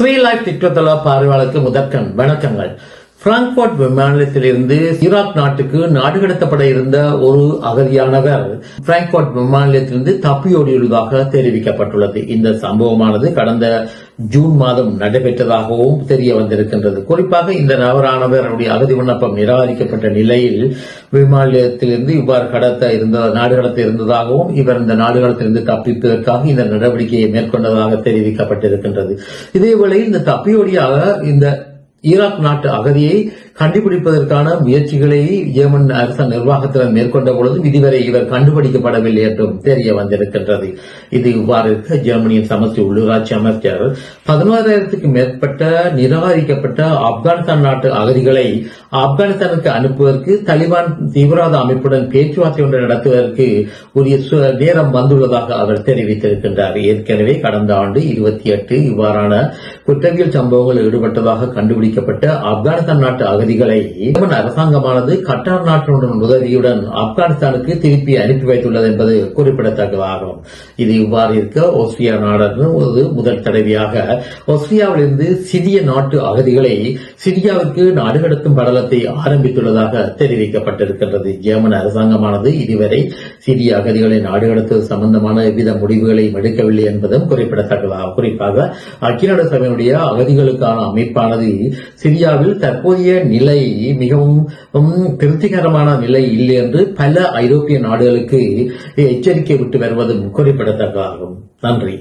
Sri life திட்டத்தள பார்வையாளருக்கு முதற்கண் வணக்கங்கள். Frankfort விமானத்திலிருந்து Iraq நாட்டுக்கு நாடு கடத்தப்பட இருந்த ஒரு அகதியானவர் பிராங்க்போர்ட் விமானத்திலிருந்து தப்பியோடியுள்ளதாக தெரிவிக்கப்பட்டுள்ளது. இந்த சம்பவமானது கடந்த ஜூன் மாதம் நடைபெற்றதாகவும் தெரிய வந்திருக்கின்றது. குறிப்பாக இந்த நபரானவருடைய அகதி விண்ணப்பம் நிராகரிக்கப்பட்ட நிலையில் விமானத்திலிருந்து இவ்வாறு கடத்த இருந்த நாடு கடத்த இருந்ததாகவும் இவர் இந்த நாடுகளத்திலிருந்து தப்பிப்பதற்காக இந்த நடவடிக்கையை மேற்கொண்டதாக தெரிவிக்கப்பட்டிருக்கின்றது. இதேவேளை இந்த தப்பியோடியாக இந்த ஈராக் நாட்டு அகதியை கண்டுபிடிப்பதற்கான முயற்சிகளை ஏமன் அரச நிர்வாகத்தினர் மேற்கொண்ட பொழுது இதுவரை இவர் கண்டுபிடிக்கப்படவில்லை என்றும் தெரிய வந்திருக்கின்றது. இது இவ்வாறு இருக்க ஜெர்மனியின் சமஸ்தி உள்ளூராட்சி அமைச்சர் பதினோராயிரத்துக்கு மேற்பட்ட நிராகரிக்கப்பட்ட ஆப்கானிஸ்தான் நாட்டு அகதிகளை ஆப்கானிஸ்தானுக்கு அனுப்புவதற்கு தலிபான் தீவிரவாத அமைப்புடன் பேச்சுவார்த்தை ஒன்றை நடத்துவதற்கு உரிய நேரம் வந்துள்ளதாக அவர் தெரிவித்திருக்கின்றார். ஏற்கனவே கடந்த ஆண்டு இருபத்தி எட்டு இவ்வாறான குற்றவியல் சம்பவங்கள் ஈடுபட்டதாக கண்டுபிடிக்கப்பட்ட ஆப்கானிஸ்தான் நாட்டு அகதி அகதிகளை ஏமன் அரசாங்கமானது கட்டார் நாட்டினுடன் உதவியுடன் ஆப்கானிஸ்தானுக்கு திருப்பி அனுப்பி வைத்துள்ளது என்பது குறிப்பிடத்தக்கதாகும் இது இவ்வாறு இருக்க ஆஸ்திரியா நாடு முதல் தடவையாக ஆஸ்திரியாவிலிருந்து சிறிய நாட்டு அகதிகளை சிரியாவிற்கு நாடுகடத்தும் படலத்தை ஆரம்பித்துள்ளதாக தெரிவிக்கப்பட்டிருக்கின்றது. ஜெர்மன் அரசாங்கமானது இதுவரை சிறிய அகதிகளை நாடுகடத்துவது சம்பந்தமான எவ்வித முடிவுகளையும் எடுக்கவில்லை என்பதும் குறிப்பிடத்தக்கதாகும் குறிப்பாக ஐக்கிய நாடு சபையினுடைய அகதிகளுக்கான அமைப்பானது சிரியாவில் தற்போதைய நிலை மிகவும் திருப்திகரமான நிலை இல்லை என்று பல ஐரோப்பிய நாடுகளுக்கு எச்சரிக்கை விட்டு வருவதும் குறிப்பிடத்தக்கதாகும். நன்றி.